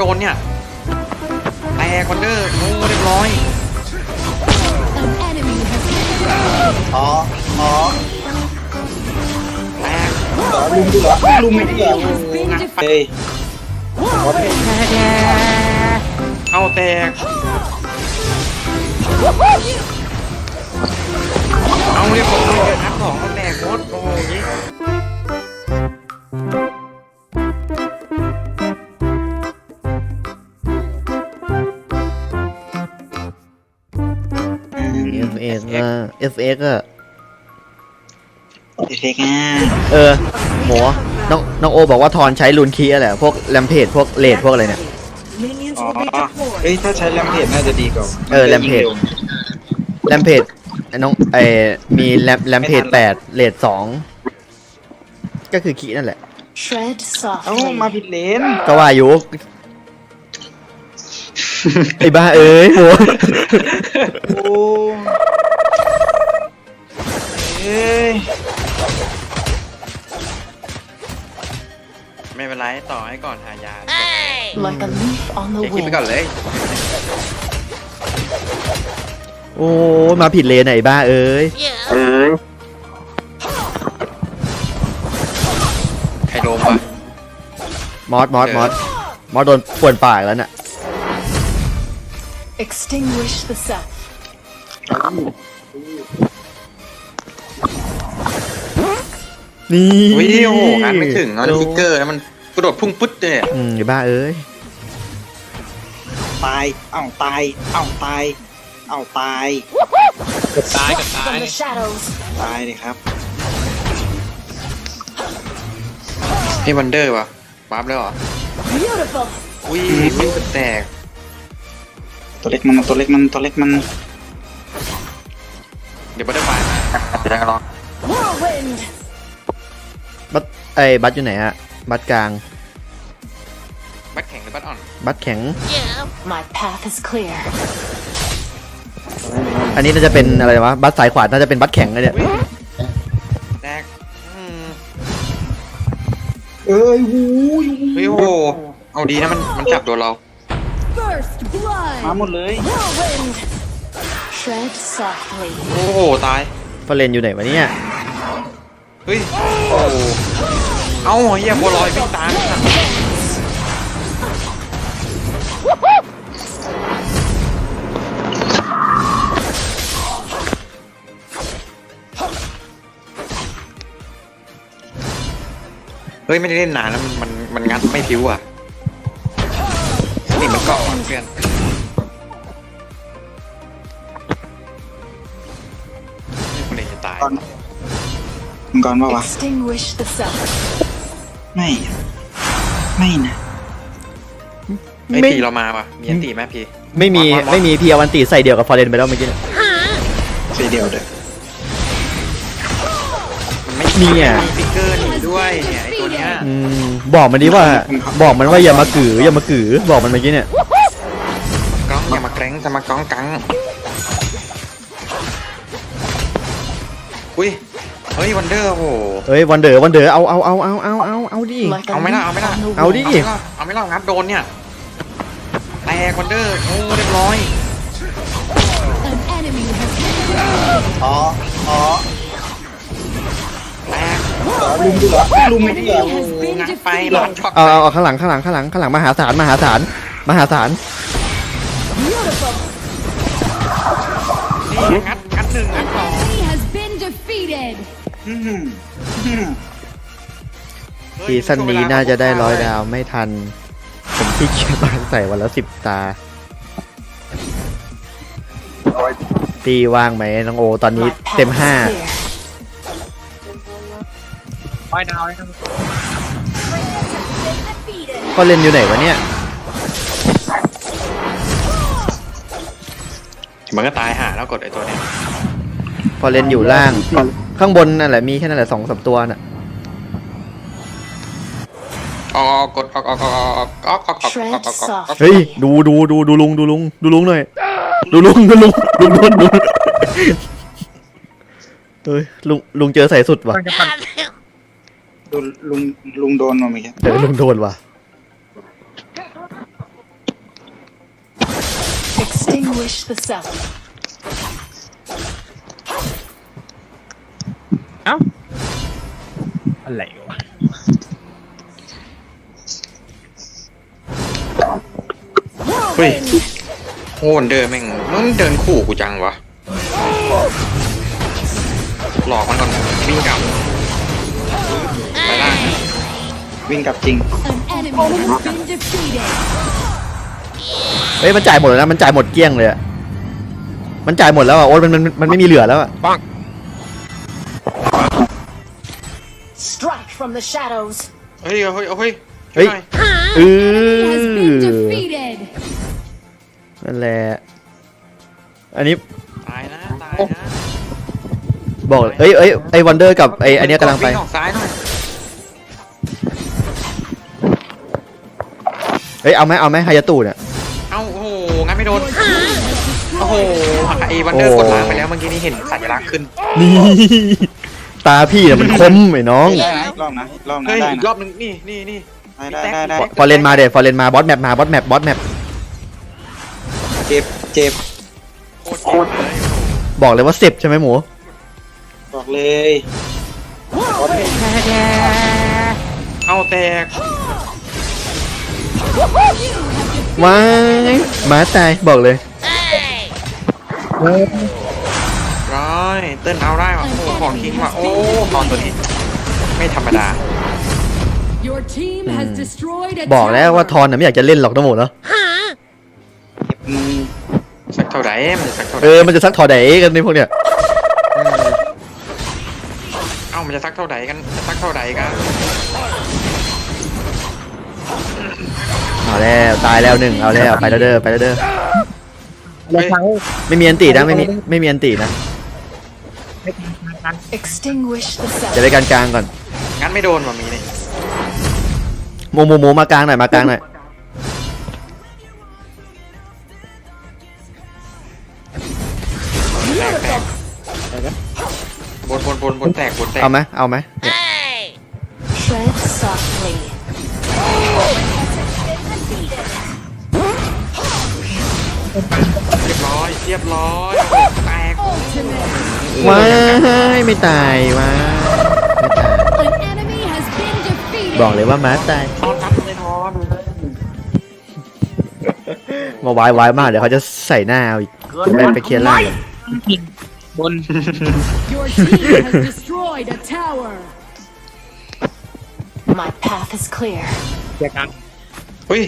โดนเนี่ยแตกคอนเดอร์โอ้เรียบร้อย An enemy has been อ๋อ อ๋อแตกเหรอลุงดูเหรอลุงไม่ได้เหรอ has been งัด defeated. ไปเฮ้ยเข้าแตก เอาเรียบร้อยนัดสองก็แตกหมดโอ้ย F X อะเด็กๆอะเออ หมูน้องน้องโอบอกว่าทอนใช้ลูนคีอะไรพวกแรมเพจพวกเลดพวกอะไรเนี่ยอ๋อเฮ้ย ถ้าใช้แรมเพจน่าจะดีกว่าเออ Rampage แรมเพจน้องไอมีแรมแรมเพจแปดเลดสองก็คือคีนั่นแหละ Tread เอ้า softly. มาผิดเลนก็ว่าอยู่ไอ้บ้าเอ้ยหมูโอ้ เอ้ย ไม่เป็นไรต่อให้ก่อนหายา Like a leaf on the เก็บคลิปไป wind. ก่อนเลย โอ้มาผิดเลนไหนบ้าเอ้ยเอ้ยใครโดมวะมอสมอสมอสมอสโดนปวนปากแล้วน่ะ Extinguish the self. นี่วิโอ้โหงานไม่ถึงเอาฟิกเกอร์แล้วมันกระโดดพุ่งปึ๊ดเลยอะอืมไอ้บ้าเอ้ยตายเอ้าตายเอ้าตายเอ้าตาย From the shadows. ตายเลยครับนี่วันเดอร์วะปั๊บแล้วเหรอ Beautiful. อุ้ยฟิวแตก ตัวเล็กมันตัวเล็กมันตัวเล็กมัน เดี๋ยวบัตเตอร์ไฟมาเดี๋ยวจะลอง Whirlwind. บัตไอ้บัตอยู่ไหนอะบัตกลาง บัตแข็งหรือบัตอ่อน บัตแข็ง My path is clear. อันนี้น่าจะเป็นอะไรวะ บัตสายขวาน่าจะเป็นบัตแข็งเลยเนี่ยแตกอืมเอ้ยหูยเฮ้ยโอ้โห เอาดีนะมันมันจับโดนเรา First มา blood. หมดเลย Whirlwind. Tread softly. โอ้โห ตายฟอเรนอยู่ไหนวะเนี่ย เฮ้ยโอ้โหเอ้าเฮียบัวลอยวิ่งตามอะเฮ้ย ไม่ได้เล่นนานแล้วมันมันมันงัดไม่พิ้วอะ นี่มันเกาะว่ะเพื่อนคนเองจะตายก่อน มึงก่อนว่าวะ Extinguish the self. ไม่ ไม่นะไอ้ยไม่ พีเรามาว่ะมีอันตีไหมพีไม่มีมอสมอสไม่มีเพียวันตีใส่เดียวกับฟอเรนไปแล้วเมื่อกี้เนี่ยสีเดียวเด้อมันไม่เนี่ย มีฟิกเกอร์หนีด้วยเนี่ยไอ้ตัวเนี้ยอืมบอกมันดิว่า บอกมันว่าอย่ามากืออย่ามากือบอกมันเมื่อกี้เนี่ยก้องอย่ามาแกร้งจะมาก้องกังอุ้ย เฮ้ยวันเดอร์โอ้โหเอ้ยวันเดอร์วันเดอร์เอาเอาเอาเอาเอาเอาเอาดิ Like a เอาไหม่ล่ะ leaf เอาไหม่ล่ะ on the เอาดิ wind. เอาไหม่ล่ะเอาไหม่ล่ะงัดโดนเนี่ยแตกวันเดอร์โอ้เรียบร้อย An enemy has been อ๋อ อ๋อแตกเหรอลุงดูเหรอลุงไม่ได้เหรอ Enemy has been งัดไป defeated. ลอดช็อตเอาเอาเอาข้างหลังข้างหลังข้างหลังข้างหลังมหาศาลมหาศาลมหาศาล Beautiful. นี่งัดงัดหนึ่งงัดสอง Enemy has been defeated. ซีซั่นนี้น่าจะได้ร้อยดาวไม่ทัน ผมที่เกียจใส่วันละสิบตา ตีว่างไหมน้องโอตอนนี้ My path เต็ม is ห้า clear. ก็เล่นอยู่ไหนวะเนี่ย มันก็ตายหาแล้วกดไอ้ตัวเนี้ยพอเล่นอยู่ล่าง ข้างบนนั่นแหละมีแค่นั่นแหละสองสามตัวน่ะออกกดออกออกออกออกออกออกออกออกออกออกออกเฮ้ยดูดูดูดูลุงดูลุงดูลุงหน่อยดูลุงดูลุงลุงโดนดูเฮ้ยลุงลุงเจอใส่สุดว่ะดูลุงลุงโดนมาไหมครับเดี๋ยวลุงโดนว่ะ Extinguish the sun. เอ้า อะไรวะเฮ้ยโอ้วันเดอร์แม่งมันเดินคู่กูจังวะ หลอกมันก่อนวิ่งกลับไปล่างนะวิ่งกลับจริง An enemy has been defeated. เฮ้ยมันจ่ายหมดแล้วนะมันจ่ายหมดเกลี้ยงเลยอะมันจ่ายหมดแล้วอะโอ๊ตมันมันมันไม่มีเหลือแล้วอะ Strike from the shadows. เฮ้ยเฮ้ยเฮ้ยเฮ้ยช่วหน่อเอ Has been อ defeated. นั่นแหละ อันนี้ตายนะตายนะบอกเลยเอ้ยเอ้ยไอ้วันเดอร์กับไอ้อันเนี้ยกำลังไปวิ่ออกซ้ายหน่อยเฮ้ยเอาไหมเอาไหมไฮยาตูเนี่ย เอ้าโอ้โหงั้นไม่โดนโอ้โหไอ้วันเดอร์โอ้กดล้างไปแล้วเมื่อกี้นี้เห็นสัญลักษณ์ขึ้นนี่ ตาพี่เนี่ยมันคมไอ้น้อง ได้นะอีกรอบนะอีกรอบนะเฮ้ยได้อีกนะรอบนึงนี่นี่นี่ ได้ได้ได้ได้ฟอร์เรนมาเด็ดฟอร์เรนมาบอสแมปมาบอสแมปบอสแมปบอสแมปเจ็บเจ็บโคตรเจ็บเลยบอกเลยว่าเสพใช่ไหมหมูบอกเลยเอาแตกว้ายหมาตายบอกเลยร้อ ยเต้นเอาได้ว่ะโอ้โหของทิ้งว่ะโอ้ตอนตัวนี้ ไม่ธรรมดา Your team has destroyed a บอกแล้วว่า tower. ทอนน่ะไม่อยากจะเล่นหรอกนะหมูเนาะเจ็บมือสักเท่าไหร่มันจะสักเท่าไหเอร่อมันจะซักทอไดกันในพวกเนี้ยเอ้ามันจะสักเท่าไหร่กันจะสักเท่าไหร่กันเอาแล้วตายแล้วหนึ่งเอาแล้วไปแล้วเด้อไปแล้วเด้อเฮ้ยไม่มีอันตีนะไม่มีไม่มีอันตีนะ Extinguish the จะ sun. ไปการกลางก่อนงั้นไม่โดนว่ะมีนี่หมูหมูหมูมากลางหน่อยมากลางหน่อยแตกแตกบนบนบนบนแตกบนแตกเอาไหมเอาไหมเนี่ย Tread softly. เรียบร้อยเรียบร้อยแตก ว้ายไม่ตายว้ายไม่ตาย An enemy has been defeated. บอกเลยว่าม้าตายทอนครับเลยทอนมาวายวายมากเดี๋ยวเขาจะใส่หน้าเอาอีกไปไปเคลียร์ล่างก่อนบน Your team has destroyed a tower. My path is clear. เจอกันเฮ้ย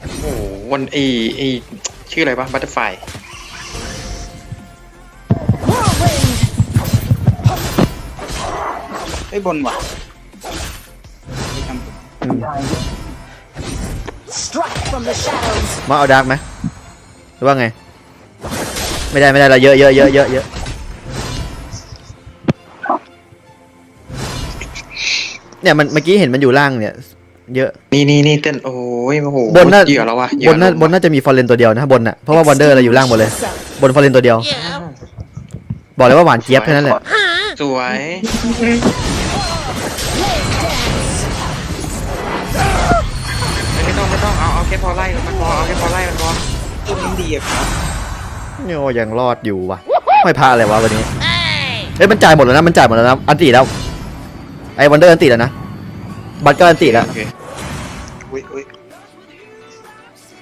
โอ้โหวันไอไอชื่ออะไรวะบัตเตอร์ไฟ ไอ้ยบนว่ะไม่ทำอืม Strike from the shadows. มาเอาดาร์กไหมหรือว่าไง ไม่ได้ไม่ได้เราเยอะเยอะเยอะเยอะเยอะเนี่ยมันเมื่อกี้เห็นมันอยู่ล่างเนี่ย เยอะนี่นี่นี่เต้นโอ้ยโอ้โหบนน่าเหยื่อแล้ววะเหยื่บอนน่าลงบนน่าจะมีฟอร์เรนตัวเดียวนะบนน่ะเพราะว่าวันเดอร์เราอยู่ล่างหมดเลย บนฟอร์เรนตัวเดียว บอกเลยว่าหวานเจี๊ยบแค่นั้นแหละ สวย ไม่ต้องไม่ต้องเอาเอาแค่พอไล่มันพอเอาแค่พอไล่มันพอพูดยังดีอะครับโอ้ยังรอดอยู่วะไม่พลาดอะไรวะวันนี้เอ้ยมันจ่ายหมดแล้วนะมันจ่ายหมดแล้วนะอันตีแล้วไอ้วันเดอร์อันตีแล้วนะบัตก็อันตีแล้วโอเคอุ้ยอุ้ย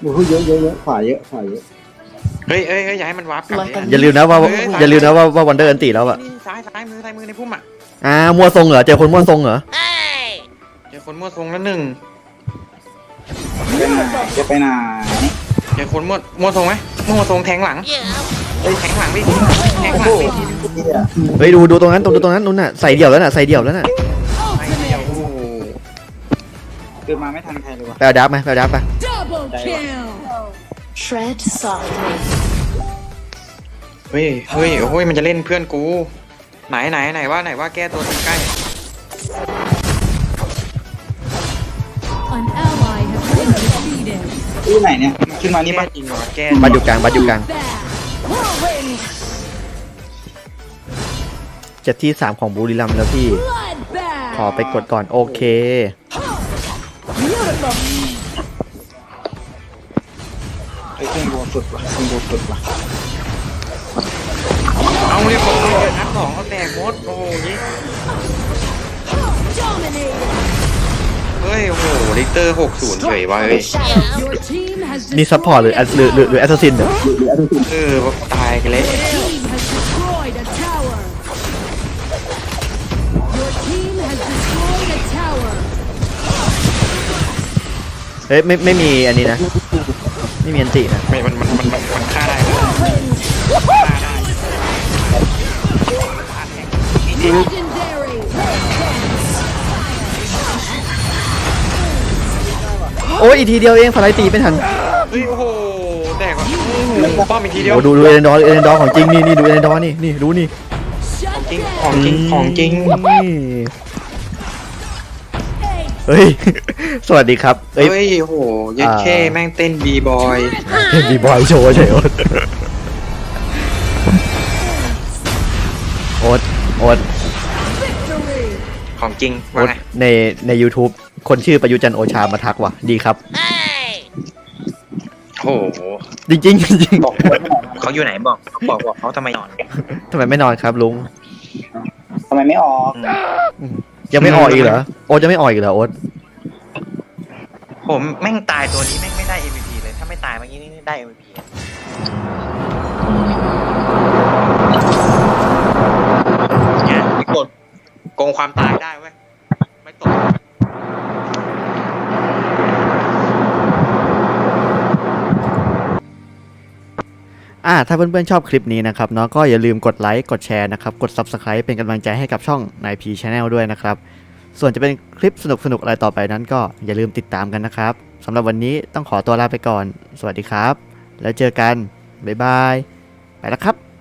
โอ้โหเยอะเยอะเยอะขวาเยอะขวาเยอะ เฮ้ยเฮ้ยเฮ้ยอย่าให้มันวาร์ปกลับ Like เนี่ย a อย่าลืมนะว่าเฮ้ยอย่าลืมนะว่าว่าวันเดอร์อันตีแล้วอะนี่ซ้ายซ้ายมือซ้ายมือในพุ่มอะอ่ามัวทรงเหรอเจอคนมัวทรงเหรอเจอคนมั่วทรงแล้วหนึ่งไปไหนจะไปไหนเจอคนมั่วมั่วทรงไหมมั่วทรงแทงหลังเฮ้ยแทงหลังดิแทงหลังดิเฮ้ยดูดูตรงนั้นตรงดูตรงนั้นนู้นน่ะใส่เดี่ยวแล้วน่ะใส่เดี่ยวแล้วน่ะไม่เดียวโอ้โหคือมาไม่ทันใครเลยว่ะไปเอาดับไหมไปเอาดับไป Double kill. Tread softly. เฮ้ยเฮ้ยโอ้ยมันจะเล่นเพื่อนกู ไหนไหนไหนว่าไหนว่าแก้ตัวทีใกล้ An ally has been defeated. ที่ไหนเนี่ยมันขึ้นมานี่แก้ปะจริงเหรอแก้บัตรอยู่กลางบัตรอยู่กลาง Back. Whirlwind. เจ็บที่สามของบุรีรัมย์แล้วพี่ Bloodbath. ขอไปกดก่อนโอเค Beautiful. สุดว่ะเครื่องโบสุดว่ะเอาเรียบร้อยนัดสองเอาแตกหมดโอ้โหยิงเฮ้ยโอ้โหลิกเตอร์หกศูนย์เฉยว่ะเฮ้ย Your team has นี่ซัพพอร์ตหรือหรือหรือหรือแอสซัสซินเดี๋ยวเออตายกันเลย Your team has destroyed a tower. Your team has destroyed a tower. เฮ้ยไม่ไม่มีอันนี้นะ ไม่มีอันตินะไม่มันมันมันมันมันฆ่าได้เลยฆ่าได้ Legendary. โอ้ยอีกทีเดียวเองพลายตีไม่ทันเฮ้ยโอ้โหแตกว่ะโอ้โหป้อมอีกทีเดียวโอ้ดูดูเอเดนดอร์เอเดนดอร์ของจริงนี่นี่ดูเอเดนดอร์นี่นี่ดูนี่ Shut จริง down. ของจริงของจริงนี่ เฮ้ย สวัสดีครับเอ้ย เฮ้ยโอ้โหยัดอ่าแค่แม่งเต้นบีบอยเป็นบีบอยโชว์เฉยโอ๊ตโอ๊ตโอ๊ต Victory. ของจริงโอ๊ว่าตไงในใน YouTube คนชื่อประยุทธ์จันทร์โอชามาทักว่ะ ดีครับ โอ้โหจริงจริงๆจริงบอกโค้ดไม่หน่อยนะเขาอยู่ไหนบอกบอกบอกเขาทำไมนอน ๆทำไมไม่นอนครับลุง ทำไมไม่ออก ยังไม่ออกอีกเหรอโอ๊ตยังไม่ออกอีกเหรอโอ๊ตผมแม่งตายตัวนี้แม่งไม่ได้ MVP เลย ถ้าไม่ตายเมื่อกี้นี่ได้ MVP เนี่ยไอ้กดโกงความตายได้เว้ย ไม่ตก อ่าถ้าเพื่อนๆชอบคลิปนี้นะครับเนาะก็อย่าลืมกดไลค์กดแชร์นะครับกด Subscribe เป็นกำลังใจให้กับช่องนายพีชแนลด้วยนะครับ ส่วนจะเป็นคลิปสนุกๆอะไรต่อไปนั้น ก็อย่าลืมติดตามกันนะครับสำหรับวันนี้ต้องขอตัวลาไปก่อน สวัสดีครับ แล้วเจอกันบ๊ายบายไปแล้วครับ